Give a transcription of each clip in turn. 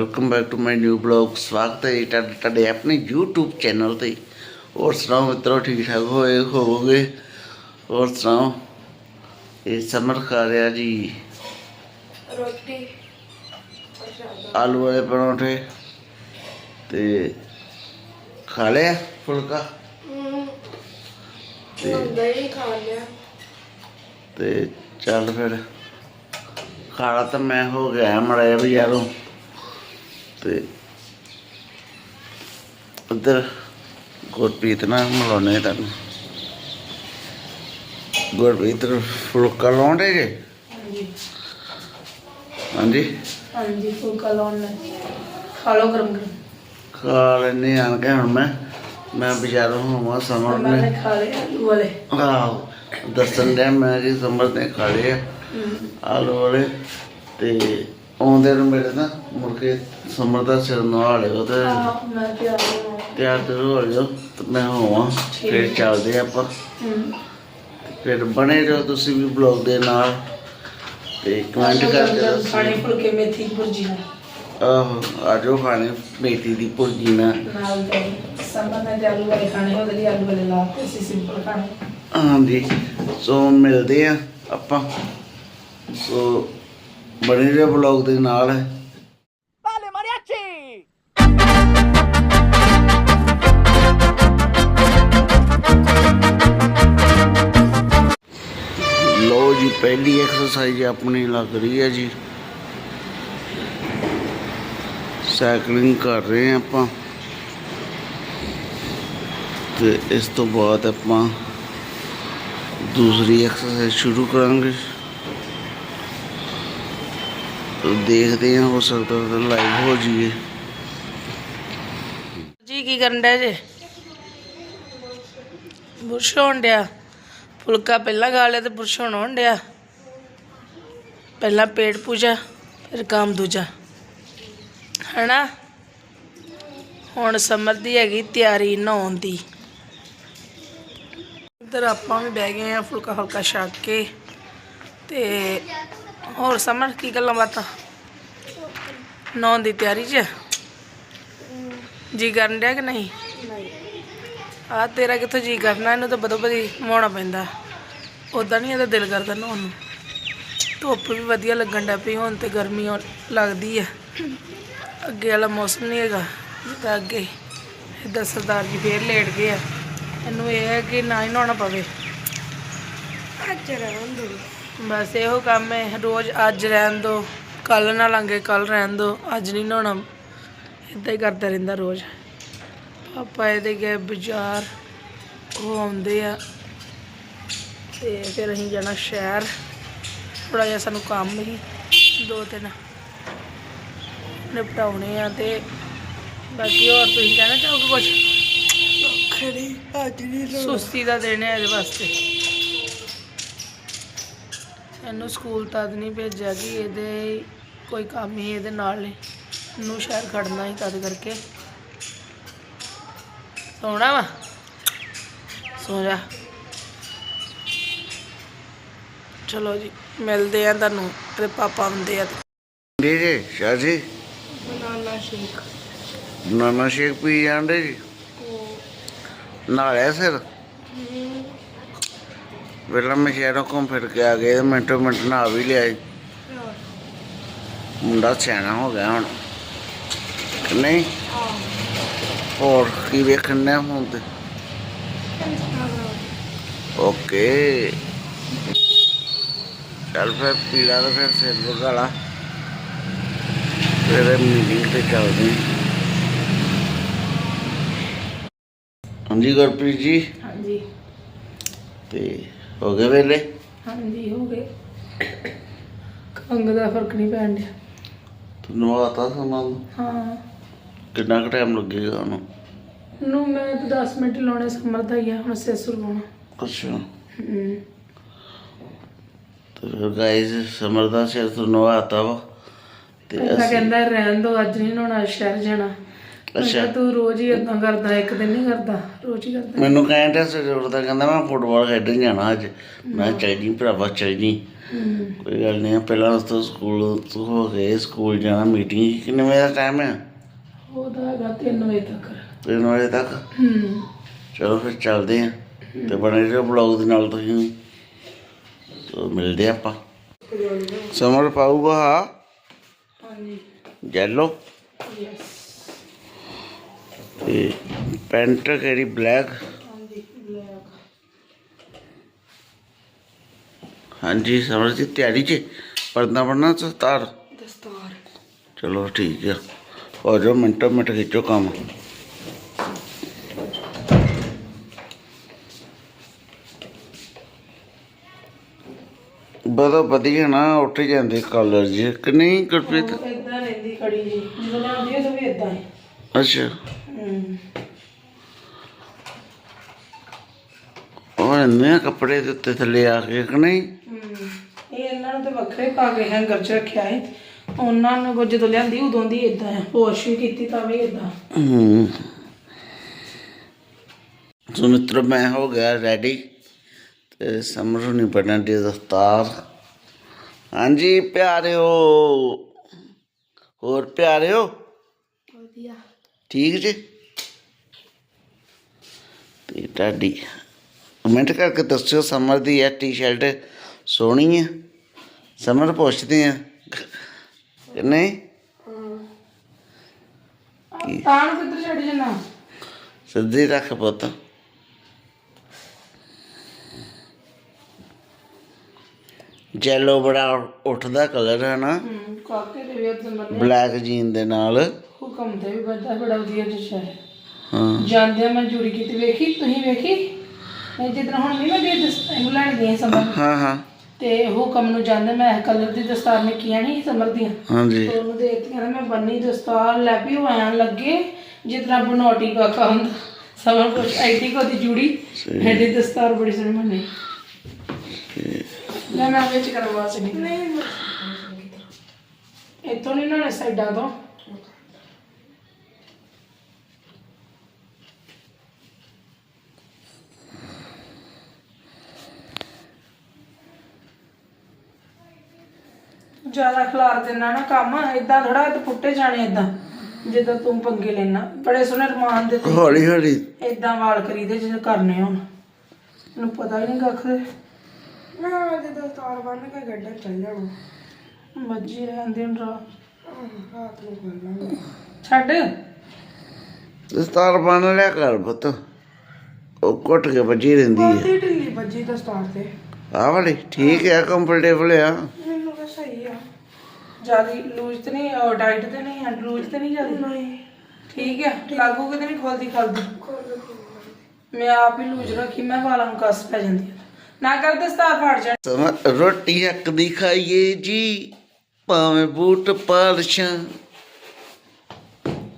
Welcome back to my new blog ਸਵਾਗਤ ਹੈ ਤੁਹਾਡਾ ਤੁਹਾਡੇ ਆਪਣੇ YouTube ਚੈਨਲ ਤੇ। ਹੋਰ ਸੁਣਾਓ ਮਿੱਤਰੋ ਠੀਕ ਠਾਕ ਹੋਏ ਹੋਵੋਗੇ? ਹੋਰ ਸੁਣਾਓ? ਇਹ ਸਮਰ ਖਾ ਰਿਹਾ ਜੀ। ਰੋਟੀ। ਆਲੂ ਵਾਲੇ ਪਰੌਂਠੇ। ਤੇ ਖਾ ਲਿਆ ਫੁਲਕਾ? ਤੇ ਦਹੀਂ ਖਾ ਲਿਆ ਤੇ ਚੱਲ ਫਿਰ। ਖਾਣਾ ਤਾਂ ਮੈਂ ਹੋ ਗਿਆ ਮੜਿਆ ਵੀ ਯਾਰੋ ਤੇ ਉਧਰ ਗੁਰਪ੍ਰੀਤ ਨਾਲ ਮਿਲਾਉਣੇ ਤੁਹਾਨੂੰ। ਗੁਰਪ੍ਰੀਤ ਨੂੰ ਫੁਲਕਾ ਲਾਉਂਦੇ ਜੇ? ਹਾਂਜੀ। ਹਾਂਜੀ? ਹਾਂਜੀ ਫੁਲਕਾ ਲਾਉਣ ਖਾ ਲਓ ਗਰਮ ਗਰਮ। ਖਾ ਲੈਨੇ ਆਣ ਕੇ ਹੁਣ ਮੈਂ। ਮੈਂ ਬਾਜ਼ਾਰੋਂ ਹੋਵਾਂ ਸਮਰ ਮੈਂ ਨੇ ਨੇ ਖਾ ਲਏ ਆਲੂ ਵਾਲੇ। ਆਹੋ ਦੱਸਣ ਡਿਆ ਮੈਂ ਜੀ ਸਮਰ ਨੇ ਖਾ ਲਏ ਆ। ਆਲੂ ਵਾਲੇ ਤੇ ਆਉਂਦੇ ਨੂੰ ਮੇਰੇ ਨਾ ਮੁੜ ਕੇ ਸਮਰ ਦਾ ਸਿਰ ਨਵਾ ਲਿਓ ਤੇ ਮੈਂ ਤੇ ਆ ਗਿਆ ਤਿਆਰ ਤੇ ਹੋ ਲਿਓ ਤੇ ਮੈਂ ਹੋਵਾਂ ਫਿਰ ਚੱਲਦੇ ਆਪਾਂ। ਹੂੰ। ਫਿਰ ਬਣੇ ਰਹੋ ਤੁਸੀਂ ਵੀ ਬਲੌਗ ਦੇ ਨਾਲ ਤੇ ਕਮੈਂਟ ਕਰਕੇ ਦੱਸੋ ਖਾਣੇ ਫੁਲਕੇ ਮੇਥੀ ਦੀ ਭੁਰਜੀ ਨਾਲ। ਆਹੋ ਆਜੋ ਖਾਣੇ ਮੇਥੀ ਦੀ ਭੁਰਜੀ ਨਾਲ। ਨਾਲ ਨੇ ਤੇ ਆਲੂ ਵਾਲੇ ਖਾਣੇ ਉਹਦੇ ਲਈ ਆਲੂ ਵਾਲੇ ਲਾ ਅਸੀਂ ਸਿੰਪਲ ਖਾਣੇ। ਹਾਂਜੀ ਸੋ ਮਿਲਦੇ ਆ ਆਪਾਂ। ਸੋ ਬਣੇ ਰਹੋ ਬਲੌਗ ਦੇ ਨਾਲ ਲੋ ਜੀ ਪਹਿਲੀ ਐਕਸਰਸਾਈਜ਼ ਆਪਣੀ ਲੱਗ ਰਹੀ ਹੈ ਜੀ। ਸਾਈਕਲਿੰਗ ਕਰ ਰਹੇ ਹਾਂ ਆਪਾਂ। ਤੇ ਇਸ ਤੋਂ ਬਾਅਦ ਆਪਾਂ ਦੂਸਰੀ ਐਕਸਰਸਾਈਜ਼ ਸ਼ੁਰੂ ਕਰਾਂਗੇ। ਦੇਖਦੇ ਹਾਂ, ਹੋ ਸਕਦਾ ਤਾਂ ਲਾਈਵ ਹੋ ਜਾਈਏ। ਜੀ, ਕੀ ਕਰਨ ਡਿਆ ਜੇ? ਬੁਰਸ਼ ਹੋਣ ਡਿਆ। ਫੁਲਕਾ ਪਹਿਲਾਂ ਖਾ ਲਿਆ ਤੇ ਬੁਰਸ਼ ਹੁਣ ਹੋਣ ਡਿਆ। ਪਹਿਲਾਂ ਪੇਟ ਪੂਜਾ, ਫਿਰ ਕੰਮ ਦੂਜਾ। ਹਨਾ? ਹੁਣ ਸਮਰ ਦੀ ਹੈਗੀ ਤਿਆਰੀ ਨਹਾਉਣ ਦੀ। ਇੱਧਰ ਆਪਾਂ ਵੀ ਬਹਿ ਗਏ ਆ ਫੁਲਕਾ ਹਲਕਾ ਛਕ ਕੇ ਤੇ ਹੋਰ ਸਮਰ ਕੀ ਗੱਲਾਂ ਬਾਤਾਂ? ਨਹਾਉਣ ਦੀ ਤਿਆਰੀ 'ਚ? ਜੀ ਕਰਨ ਡਿਆ ਕਿ ਨਹੀਂ? ਆ ਤੇਰਾ ਕਿੱਥੋਂ ਜੀ ਕਰਨਾ? ਇਹਨੂੰ ਤਾਂ ਬਦੋ ਬਦੀ ਨਹਾਉਣਾ ਪੈਂਦਾ। ਉਦਾਂ ਨਹੀਂ ਇਹਦਾ ਦਿਲ ਕਰਦਾ ਨਹਾਉਣ ਨੂੰ। ਧੁੱਪ ਵੀ ਵਧੀਆ ਲੱਗਣ ਡਿਆ ਪਈ, ਹੁਣ ਤੇ ਗਰਮੀ ਲੱਗਦੀ ਆ ਅੱਗੇ ਵਾਲਾ ਮੌਸਮ ਨਹੀਂ ਹੈਗਾ, ਜਿੱਦਾਂ ਅੱਗੇ। ਇੱਧਰ ਸਰਦਾਰ ਜੀ ਫੇਰ ਲੇਟ ਗਏ ਆ। ਇਹਨੂੰ ਇਹ ਹੈ ਕਿ ਨਾ ਹੀ ਨਹਾਉਣਾ ਪਵੇ। ਬਸ ਇਹੋ ਕੰਮ ਹੈ ਰੋਜ਼ ਅੱਜ ਰਹਿਣ ਦੋ ਕੱਲ ਨਾ ਲੰਘੇ ਕੱਲ ਰਹਿਣ ਦੋ ਅੱਜ ਨਹੀਂ ਨਹਾਉਣਾ। ਇਦਾਂ ਹੀ ਕਰਦਾ ਰਹਿੰਦਾ ਰੋਜ਼। ਪਾਪਾ ਇਹਦੇ ਗਏ ਬਾਜ਼ਾਰ ਉਹ ਆਉਂਦੇ ਆ ਤੇ ਫਿਰ ਅਸੀਂ ਜਾਣਾ ਸ਼ਹਿਰ। ਥੋੜਾ ਜਿਹਾ ਸਾਨੂੰ ਕੰਮ ਹੀ ਦੋ ਤਿੰਨ ਨਿਪਟਾਉਣੇ ਆ ਤੇ ਬਾਕੀ ਹੋਰ ਤੁਸੀਂ ਕਹਿਣਾ ਚਾਹੋਗੇ ਕੁਝ ਖੜੀ ਅੱਜ ਨਹੀਂ ਸੁਸਤੀ ਦਾ ਹੈ ਇਹਦੇ ਵਾਸਤੇ। ਇਹਨੂੰ ਸਕੂਲ ਤਦ ਨਹੀਂ ਭੇਜਿਆ ਕਿ ਇਹਦੇ ਕੋਈ ਕੰਮ ਹੀ ਇਹਦੇ ਨਾਲ ਨੇ ਨੂੰ ਸ਼ਹਿਰ ਖੜਨਾ ਹੀ ਤਦ ਕਰਕੇ। ਸੋਣਾ ਵਾ। ਸੋ ਜਾ। ਚਲੋ ਜੀ ਮਿਲਦੇ ਆ ਤੁਹਾਨੂੰ ਤੇ ਪਾਪਾ ਆਉਂਦੇ ਆ। ਜੀ ਜੀ ਸ਼ਾਹ ਜੀ। ਬਨਾਨਾ ਸ਼ੇਕ ਨਾਨਾ ਸ਼ੇਕ ਪੀ ਜਾਂਦੇ ਜੀ। ਨਾਲਿਆ ਸਿਰ? ਵੇਲਾ ਮੈਂ ਸ਼ਹਿਰੋਂ ਘੁੰਮ ਫਿਰ ਕੇ ਆ ਤੇ ਮਿੰਟੋ ਮਿੰਟ ਨਹਾ ਵੀ ਲਿਆ। ਮੁੰਡਾ ਸਿਆਣਾ ਹੋ ਗਿਆ ਹੁਣ। ਨਹੀਂ? ਹੋਰ ਕੀ ਵੇਖਣ ਹੁਣ ਤੇ? ਓਕੇ। ਚੱਲ ਫਿਰ ਪੀਲਾ ਤਾਂ ਫਿਰ ਸਿਰ ਬਗਾਲਾ ਫਿਰ ਮੀਟਿੰਗ ਤੇ ਚੱਲਦੇ। ਹਾਂਜੀ ਗੁਰਪ੍ਰੀਤ ਜੀ। ਹਾਂਜੀ। ਤੇ ਹੋ ਗਏ ਵੇਲੇ? ਹਾਂਜੀ ਹੋ ਗਏ। ਖੰਗ ਦਾ ਫ਼ਰਕ ਨਹੀਂ ਪੈਣ ਡਿਆ। ਤੁਹਾਨੂੰ ਆਤਾ ਸਮਾਂ? ਹਾਂ। ਕਿੰਨਾ ਕੁ ਟਾਈਮ ਲੱਗੇਗਾ ਉਹਨੂੰ? ਨੂੰ ਮੈਂ ਤਾਂ 10 ਮਿੰਟ ਲਾਉਣੇ ਸਮਰ ਦਾ ਹੀ ਆ ਹੁਣ ਸੈਸੁਰ ਲਾਉਣਾ ਅੱਛਾ। ਤੇ ਫਿਰ ਗਾਇਸ ਸਮਰ ਦਾ ਸਿਰ ਤੋਂ ਨਵਾਤਾ ਵਾ। ਤੇ ਪਹਿਲਾਂ ਅਸੀਂ ਕਹਿੰਦਾ ਰਹਿਣ ਦੋ ਅੱਜ ਨਹੀਂ ਨਹਾਉਣਾ ਸ਼ਹਿਰ ਜਾਣਾ। ਅੱਛਾ। ਤੂੰ ਰੋਜ਼ ਹੀ ਇਦਾਂ ਕਰਦਾ ਇੱਕ ਦਿਨ ਨਹੀਂ ਕਰਦਾ ਰੋਜ਼ ਹੀ ਕਰਦਾ। ਮੈਨੂੰ ਕਹਿੰਦਾ ਸਵੇਰੇ ਉੱਠਦਾ ਕਹਿੰਦਾ ਮੈਂ ਫੁੱਟਬਾਲ ਖੇਡਣ ਜਾਣਾ ਅੱਜ। ਮੈਂ ਜੀ ਭਰਾਵਾ ਹੂੰ ਕੋਈ ਗੱਲ ਨਹੀਂ ਪਹਿਲਾਂ ਉਸ ਤੋਂ ਸਕੂਲ ਤੋਂ ਹੋ ਗਏ ਸਕੂਲ ਜਾਣਾ ਮੀਟਿੰਗ ਕਿੰਨੇ ਵਜੇ ਦਾ ਟਾਈਮ ਹੈ ਉਹਦਾ ਹੈਗਾ 3 ਵਜੇ ਤੱਕ। 3 ਵਜੇ ਤੱਕ? ਹੂੰ ਚਲੋ ਫਿਰ ਚੱਲਦੇ ਆ। ਤੇ ਬਣੇ ਰਹੋ ਬਲੌਗ ਦੇ ਨਾਲ ਤੁਸੀਂ ਸੋ ਮਿਲਦੇ ਆਪਾਂ। ਸਮਰ ਪਾਊਗਾ ਹਾਂਜੀ। ਜੈਲੋ ਯੈਸ ਤੇ ਪੈਂਟ ਕਿਹੜੀ ਬਲੈਕ? ਹਾਂਜੀ ਸਮਰ ਦੀ ਤਿਆਰੀ 'ਚ? ਪਰਦਾ ਬਣਨਾ ਸਤਾਰ ਦਸਤਾਰ। ਚਲੋ ਠੀਕ ਆ। ਹੋ ਜਾਓ ਮਿੰਟੋ ਮਿੰਟ ਖਿੱਚੋ ਕੰਮ। ਬੜਾ ਵਧੀਆ ਨਾ ਉੱਠ ਜਾਂਦੇ ਕਲਰ ਜੀ ਕਿ ਨਹੀਂ ਗੁਰਪ੍ਰੀਤ? ਇਦਾਂ ਰਹਿੰਦੀ ਖੜੀ ਜੀ ਜਦੋਂ ਲਾਉਂਦੀ ਹੈ ਤਾਂ ਵੀ ਇਦਾਂ ਹੈ ਅੱਛਾ। ਹੂੰ ਉਹ ਇੰਨੇ ਕੱਪੜੇ ਦੇ ਉੱਤੇ ਥੱਲੇ ਆ ਕੇ ਕਿ ਨਹੀਂ? ਇਹ ਇਹਨਾਂ ਨੂੰ ਤਾਂ ਵੱਖਰੇ ਪਾ ਕੇ ਹੈਂਗਰ 'ਚ ਰੱਖਿਆ ਹੈ ਉਹਨਾਂ ਨੂੰ ਜਦੋਂ ਲਿਆਂਦੀ ਉਦੋਂ ਦੀ ਇਦਾਂ ਹੈ। ਵੀ ਕੀਤੀ ਤਾਂ ਵੀ ਇਦਾਂ ਹੂੰ। ਸੋ ਮਿੱਤਰੋ ਮੈਂ ਹੋ ਗਿਆ ਰੈਡੀ ਤੇ ਸਮਰ ਨੂੰ ਨਹੀਂ ਪੜਨਾ ਦੀ ਦਸਤਾਰ। ਹਾਂਜੀ ਪਿਆਰਿਓ। ਹੋਰ ਪਿਆਰਿਓ? ਵਧੀਆ। ਠੀਕ ਜੀ? ਤੇ ਤੁਹਾਡੀ ਕਮੈਂਟ ਕਰਕੇ ਦੱਸਿਓ ਸਮਰ ਦੀ ਇਹ ਟੀ-ਸ਼ਰਟ ਸੋਹਣੀ ਹੈ ਸਮਰ ਪੁੱਛਦੇ ਆ। ਕਿ ਨਹੀਂ? ਤਾਂ ਕਿੱਧਰ ਛੱਡ ਜਨਾ ਸਿੱਧੀ ਰੱਖ ਪੁੱਤ। ਜੈਲੋ ਬੜਾ ਉੱਠਦਾ ਕਲਰ ਹੈ ਨਾ। ਹੂੰ ਕਾਕੇ ਦੇ ਵੀ ਬਲੈਕ ਜੀਨ ਦੇ ਨਾਲ। ਤੇ ਵੀ ਵੱਡਾ ਬੜਾ ਵਧੀਆ ਜਿਹਾ ਹੈ। ਹਾਂ। ਜਾਂਦਿਆਂ ਮੈਂ ਜੁੜੀ ਕੀਤੀ ਵੇਖੀ ਤੁਸੀਂ ਵੇਖੀ? ਮੈਂ ਜਿੱਦਾਂ ਹੁਣ ਨਹੀਂ ਮੈਂ ਗਈ ਦਸ ਇਹਨੂੰ ਲੈਣ ਗਈ ਸਮਰ। ਹਾਂ ਹਾਂ। ਤੇ ਹੁਕਮ ਨੂੰ ਜਾਂਦੇ ਮੈਂ ਕਲਰ ਦੀ ਦਸਤਾਰ ਨੇ ਕੀਆਂ ਨਹੀਂ ਸਮਰ ਦੀਆਂ। ਹਾਂਜੀ। ਤੇ ਉਹਨੂੰ ਦੇਖਦੀ ਕਹਿੰਦਾ ਮੈਂ ਬੰਨੀ ਦਸਤਾਰ ਲੈ ਵੀ ਉਹ ਐਂ ਲੱਗੇ ਜਿਤਨਾ ਬਨੋਟੀ ਕਾਕਾ ਹੁੰਦਾ। ਸਮਰ ਕੁਛ ਐਡੀ ਕੋ ਦੀ ਜੁੜੀ ਐਡੀ ਦਸਤਾਰ ਬੜੀ ਸੋਹਣੀ ਮੰਨੀ ਲੈ ਮੈਂ ਵਿੱਚ ਕਰਵਾ ਸੀ ਨਹੀਂ ਇੱਥੋਂ ਨਹੀਂ ਨਾ ਸਾਈਡਾਂ ਤੋਂ। ਜ਼ਿਆਦਾ ਖਿਲਾਰ ਦੇਣਾ ਨਾ ਕੰਮ ਇਦਾਂ ਥੋੜਾ ਤੇ ਪੁੱਟੇ ਜਾਣੇ ਇਦਾਂ ਜਿੱਦਾਂ ਤੂੰ ਪੰਗੇ ਲੈਣਾ ਬੜੇ ਸੋਹਣੇ ਰਮਾਨ ਦੇ ਹੌਲੀ ਹੌਲੀ। ਇਦਾਂ ਵਾਲ ਕਰੀਦੇ ਜਿਹਨੇ ਕਰਨੇ ਹੁਣ। ਮੈਨੂੰ ਪਤਾ ਹੀ ਨਹੀਂ ਕੱਖ ਦੇ ਮੈਂ ਜਦੋਂ ਤਾਰ ਬੰਨ ਕੇ ਗੱਡਾ ਚੱਲ ਜਾਣਾ। ਮੱਜੀ ਰਹਿੰਦੇ ਹੁਣ ਰਾਤ ਰਾਤ ਨੂੰ ਕਰਨਾ ਛੱਡ। ਦਸਤਾਰ ਬਣ ਲਿਆ ਕਰ ਪੁੱਤ। ਉਹ ਕੁੱਟ ਕੇ ਵੱਜੀ ਰਹਿੰਦੀ ਹੈ ਬਹੁਤੀ ਢਿੱਲੀ ਵੱਜੀ ਦਸਤਾਰ ਤੇ। ਆਹ ਵਾਲੀ ਠੀਕ ਹੈ ਕੰਫਰਟੇਬਲ ਆ। ਮੈਨੂੰ ਤਾਂ ਸਹੀ ਆ ਜਿਆਦੀ ਲੂਜ਼ ਤੇ ਨਹੀਂ ਉਹ ਟਾਈਟ ਤੇ ਨਹੀਂ ਹੈ ਲੂਜ਼ ਤੇ ਨਹੀਂ ਜਿਆਦੀ ਨਹੀਂ ਠੀਕ ਹੈ ਲਾਗੂ ਕਿਤੇ ਨਹੀਂ ਖੋਲਦੀ ਖਲਦੀ ਮੈਂ ਆਪ ਹੀ ਲੂਜ਼ ਰੱਖੀ ਮੈਂ ਵਾਲਾਂ ਨੂੰ ਕੱਸ ਪੈ ਜਾਂਦੀ ਆ। ਨਾ ਕਰ ਦਸਤਾਰ ਫਾੜ ਜਾ ਸਮਰ ਰੋਟੀ ਹੱਕ ਦੀ ਖਾਈਏ ਜੀ ਭਾਵੇਂ ਬੂਟ ਪਾਲਸ਼ਾਂ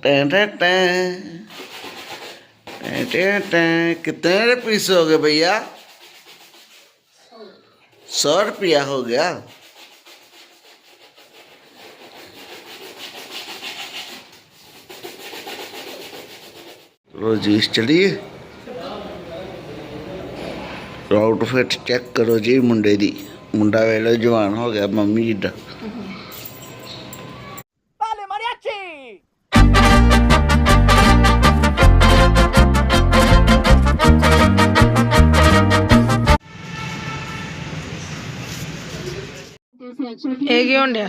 ਟੈਂ ਟੈਂ ਟੈਂ ਟੈਂ ਟੈਂ ਟੈਂ ਕਿਤਨੇ रुपीस हो गए भैया सौ रुपया हो गया ਲੋ ਜੀ ਚਲਿਏ ਆਊਟਫਿਟ ਚੈੱਕ ਕਰੋ ਜੀ ਮੁੰਡੇ ਦੀ। ਮੁੰਡਾ ਵੇਲੇ ਜਵਾਨ ਹੋ ਗਿਆ ਮੰਮੀ ਦਾ ਇਹ ਕੀ ਹੁੰਦਿਆ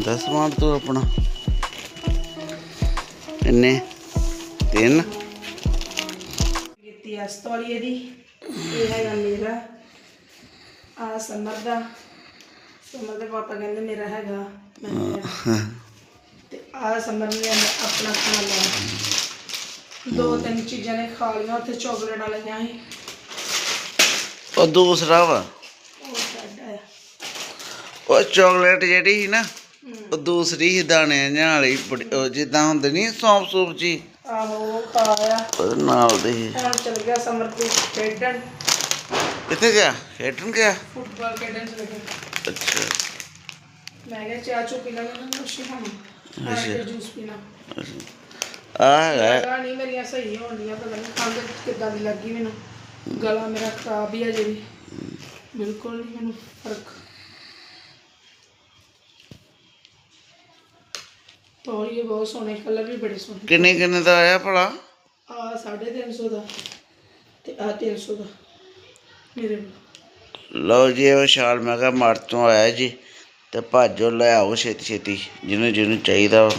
ਦਸ ਸਮਾਨ ਤੂੰ ਆਪਣਾ। ਇੰਨੇ ਤਿੰਨ? ਕੀਤੀ ਅਸਤੌਲੀਏ ਦੀ ਇਹ ਹੈਗਾ ਮੇਰਾ। ਆ ਸਮਰ ਦਾ। ਸਮਰ ਦੇ ਪਾਪਾ ਕਹਿੰਦੇ ਮੇਰਾ ਹੈਗਾ। ਮੈਂ। ਤੇ ਆ ਸਮਰ ਨੇ ਆਪਣਾ ਖਾਣਾ ਲਾਇਆ ਦੋ ਤਿੰਨ ਚੀਜ਼ਾਂ ਨੇ ਖਾ ਲਈਆਂ ਉੱਥੇ ਚਾਕਲੇਟਾਂ ਲਈਆਂ ਸੀ। ਉਹ ਦੂਸਰਾ ਵਾ। ਉਹ ਚਾਕਲੇਟ ਜਿਹੜੀ ਸੀ ਨਾ ਉਹ ਦੂਸਰੀ ਸੀ ਦਾਣਿਆਂ ਜਿਹਾ ਵਾਲੀ ਬੜੀ- ਉਹ ਜਿੱਦਾਂ ਹੁੰਦੇ ਨਹੀਂ ਸੌਂਪ ਸੂਪ ਜੀ ਆਹੋ ਉਹ ਖਾ ਆਇਆ ਉਹਦੇ ਨਾਲ ਦੇ। ਹੁਣ ਚਲ ਗਿਆ ਸਮਰਪ੍ਰੀਤ ਖੇਡਣ। ਕਿੱਥੇ ਗਿਆ? ਖੇਡਣ ਗਿਆ? ਫੁੱਟਬਾਲ ਖੇਡਣ ਚਲੇ ਗਿਆ। ਅੱਛਾ। ਮੈਂ ਕਿਹਾ ਚਾਹ ਚੋ ਪੀਣਾ ਮੈਂ ਖੁਸ਼ੀ ਹਾਂ ਅੱਛਾ। ਜੂਸ ਪੀਣਾ। ਆ ਹੈਗਾ। ਗਲਾ ਨਹੀਂ ਮੇਰੀਆਂ ਸਹੀ ਹੋਣ ਡੀਆਂ ਪਤਾ ਨਹੀਂ ਖੰਘ ਕਿੱਦਾਂ ਦੀ ਲੱਗੀ ਮੈਨੂੰ। ਗਲਾ ਮੇਰਾ ਖਰਾਬ ਹੀ ਆ ਜਿਹੜੀ ਬਿਲਕੁਲ ਨਹੀਂ ਮੈਨੂੰ ਫ਼ਰਕ। ਤੋਲੀਏ ਬਹੁਤ ਸੋਹਣੇ ਕਲਰ ਵੀ ਬੜੇ ਸੋਹਣੇ। ਕਿੰਨੇ ਕਿੰਨੇ ਦਾ ਆਇਆ ਭਲਾ? ਆ 350 ਦਾ ਤੇ ਆ 300 ਦਾ ਮੇਰੇ ਕੋਲ ਲਓ ਜੀ ਇਹ ਵਿਸ਼ਾਲ ਮੈਂ ਕਿਹਾ ਮੜ ਤੋਂ ਆਇਆ ਜੀ ਤੇ ਭਾਜੋ ਲੈ ਆਓ ਛੇਤੀ ਛੇਤੀ ਜਿਹਨੂੰ ਜਿਹਨੂੰ ਚਾਹੀਦਾ ਵਾ।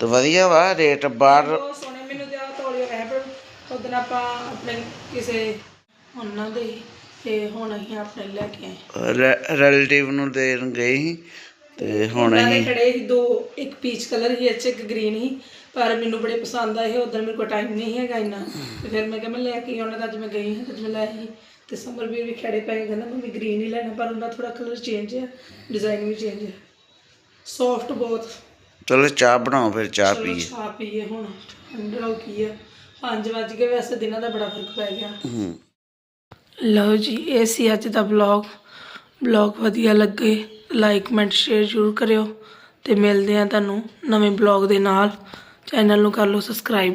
ਤੇ ਵਧੀਆ ਵਾ ਰੇਟ ਬਾਹਰ ਬਹੁਤ ਸੋਹਣੇ ਮੈਨੂੰ ਤੇ ਆ ਰਹਿ ਪਰ ਉਦੋਂ ਆਪਾਂ ਆਪਣੇ ਕਿਸੇ ਉਹਨਾਂ ਦੇ ਤੇ ਹੁਣ ਅਸੀਂ ਆਪਣੇ ਲੈ ਕੇ ਆਏ। ਰਿਲੇਟਿਵ ਨੂੰ ਦੇਣ ਗਏ ਸੀ। ਤੇ ਹੁਣ ਉਹਨਾਂ ਅਸੀਂ ਖੜੇ ਸੀ ਦੋ ਇੱਕ ਪੀਚ ਕਲਰ ਸੀ ਇੱਚ ਇੱਕ ਗ੍ਰੀਨ ਸੀ ਪਰ ਮੈਨੂੰ ਬੜੇ ਪਸੰਦ ਆਏ ਉਦੋਂ ਮੇਰੇ ਕੋਲ ਟਾਈਮ ਨਹੀਂ ਹੈਗਾ ਇੰਨਾ। ਤੇ ਫਿਰ ਮੈਂ ਕਿਹਾ ਮੈਂ ਲੈ ਕੇ ਆਉਣਾ ਤਾਂ ਅੱਜ ਮੈਂ ਗਈ ਹਾਂ ਤੇ ਅੱਜ ਮੈਂ ਲੈ ਆਈ ਤੇ ਸਮਰ ਵੀਰ ਵੀ ਖੜੇ ਪਏ ਕਹਿੰਦਾ ਮੰਮੀ ਗ੍ਰੀਨ ਹੀ ਲੈਣਾ ਪਰ ਉਹਦਾ ਥੋੜਾ ਕਲਰ ਚੇਂਜ ਹੈ ਡਿਜ਼ਾਈਨ ਵੀ ਚੇਂਜ ਹੈ ਸੌਫਟ ਬਹੁਤ। ਚਲੋ ਚਾਹ ਬਣਾਓ ਫਿਰ ਚਾਹ ਚਲੋ ਪੀਏ। ਚਾਹ ਪੀਏ ਹੁਣ ਠੰਡਾ ਹੋ ਕੀ ਹੈ 5 ਵਜ ਗਏ ਵੈਸੇ ਦਿਨਾਂ ਦਾ ਬੜਾ ਫ਼ਰਕ ਪੈ ਗਿਆ। ਹੂੰ। ਲਓ ਜੀ ਇਹ ਸੀ ਅੱਜ ਦਾ ਵਲੌਗ ਵਲੌਗ ਵਧੀਆ ਲੱਗੇ। ਲਾਈਕ ਕਮੈਂਟ ਸ਼ੇਅਰ ਜ਼ਰੂਰ ਕਰਿਓ ਤੇ ਮਿਲਦੇ ਆ ਤੁਹਾਨੂੰ ਨਵੇਂ ਵਲੌਗ ਦੇ ਨਾਲ। ਚੈਨਲ ਨੂੰ ਕਰ ਲਓ ਸਬਸਕ੍ਰਾਈਬ